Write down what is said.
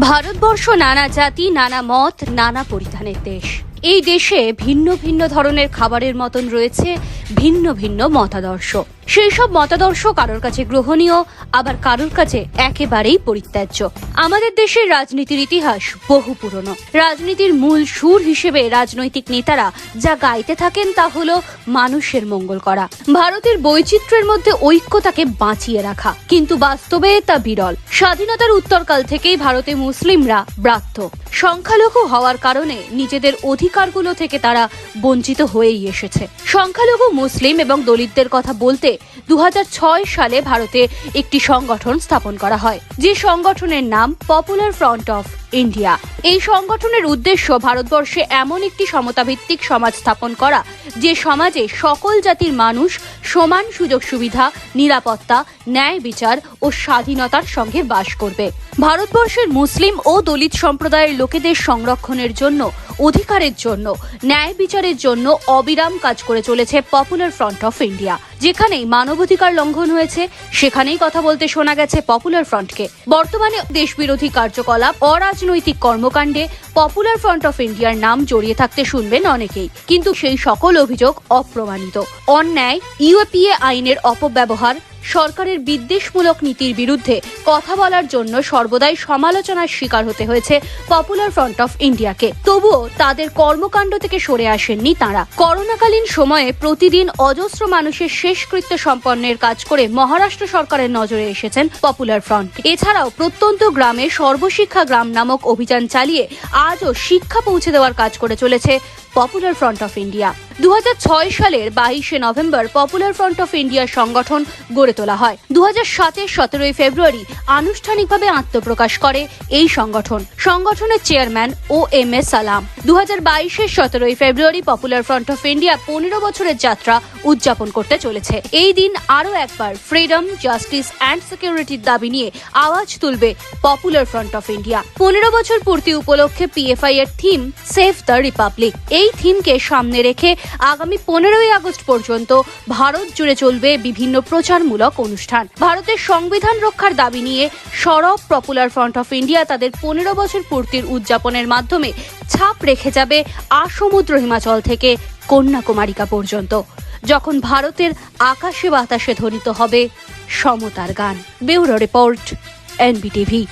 ভারতবর্ষ নানা জাতি, নানা মত, নানা পরিধানের দেশ। এই দেশে ভিন্ন ভিন্ন ধরনের খাবারের মতন রয়েছে ভিন্ন ভিন্ন মতাদর্শ। সেই সব মতাদর্শ কারোর কাছে গ্রহণীয়, আবার কারোর কাছে একেবারেই পরিত্যাজ্য। আমাদের দেশের রাজনীতির ইতিহাস বহু পুরনো। রাজনীতির মূল সুর হিসেবে রাজনৈতিক নেতারা যা গাইতে থাকেন তা হলো মানুষের মঙ্গল করা। ভারতের বৈচিত্র্যের মধ্যে ঐক্যতাকে বাঁচিয়ে রাখা। কিন্তু বাস্তবে তা বিরল। স্বাধীনতার উত্তরকাল থেকেই ভারতে মুসলিমরা ব্রাত্য। সংখ্যালঘু হওয়ার কারণে নিজেদের অধিকারগুলো থেকে তারা বঞ্চিত হয়েই এসেছে। সংখ্যালঘু মুসলিম এবং দলিতদের কথা বলতে দু সালে ভারতে একটি সংগঠন স্থাপন করা হয়। যে সংগঠনের নাম পপুলার ফ্রন্ট অফ ইন্ডিয়া এই সংগঠনের উদ্দেশ্য ভারতবর্ষে এমন একটি সমতাভিত্তিক সমাজ স্থাপন করা, যে সমাজে সকল জাতির মানুষ সমান সুযোগ সুবিধা, নিরাপত্তা, ন্যায় বিচার ও স্বাধীনতার সঙ্গে বাস করবে। ভারতবর্ষের মুসলিম ও দলিত সম্প্রদায়ের লোকেদের সংরক্ষণের জন্য অধিকারের জন্য, ন্যায় বিচারের জন্য অবিরাম কাজ করে চলেছে পপুলার ফ্রন্ট অফ ইন্ডিয়া যেখানেই মানবাধিকার লঙ্ঘন হয়েছে, সেখানেই কথা বলতে শোনা গেছে পপুলার ফ্রন্টকে বর্তমানে দেশবিরোধী কার্যকলাপ, অরাজনৈতিক কর্মকাণ্ডে পপুলার ফ্রন্ট অফ ইন্ডিয়ার নাম জড়িয়ে থাকতে শুনবেন অনেকেই। কিন্তু সেই সকল অভিযোগ অপ্রমাণিত। অন্যায় ইউএপিএ আইনের অপব্যবহার সরকারের বিদ্বেষমূলক নীতির বিরুদ্ধে কথা বলার জন্য সর্বদাই সমালোচনার শিকার হতে হয়েছে পপুলার ফ্রন্ট অফ ইন্ডিয়াকে। তবুও তাদের কর্মকাণ্ড থেকে সরে আসেননি তাঁরা। করোনাকালীন সময়ে প্রতিদিন অজস্র মানুষের শেষকৃত্য সম্পন্নের কাজ করে মহারাষ্ট্র সরকারের নজরে এসেছেন পপুলার ফ্রন্ট। এছাড়াও প্রত্যন্ত গ্রামে সর্বশিক্ষা গ্রাম নামক অভিযান চালিয়ে আজও শিক্ষা পৌঁছে দেওয়ার কাজ করে চলেছে পপুলার ফ্রন্ট অফ ইন্ডিয়া। দু হাজার ছয় সালের বাইশে November popular front of India সংগঠন গড়ে তোলা হয়। দু সাতের সতেরোই ফেব্রুয়ারি আনুষ্ঠানিকভাবে আত্মপ্রকাশ করে এই সংগঠন। সংগঠনের চেয়ারম্যান ও এম এস সালাম। দু হাজার বাইশের সতেরোই February popular front of India পনেরো বছরের যাত্রা উদযাপন করতে চলেছে। এই দিন আরও একবার ফ্রিডম, জাস্টিস অ্যান্ড সিকিউরিটির দাবি নিয়ে আওয়াজ তুলবে পপুলার ফ্রন্ট অফ ইন্ডিয়া। পনেরো বছর পূর্তি উপলক্ষে পিএফআই এর থিম সেভ দ্য রিপাবলিক। এই থিমকে সামনে রেখে আগামী পনেরোই আগস্ট পর্যন্ত ভারত জুড়ে চলবে বিভিন্ন প্রচারমূলক অনুষ্ঠান। ভারতের সংবিধান রক্ষার দাবি নিয়ে সরব পপুলার ফ্রন্ট অফ ইন্ডিয়া তাদের পনেরো বছর পূর্তির উদযাপনের মাধ্যমে ছাপ রেখে যাবে আসমুদ্র হিমাচল থেকে কন্যাকুমারিকা পর্যন্ত। যখন ভারতের আকাশে বাতাসে ধ্বনিত হবে সমতার গান। Bureau report, NBTV.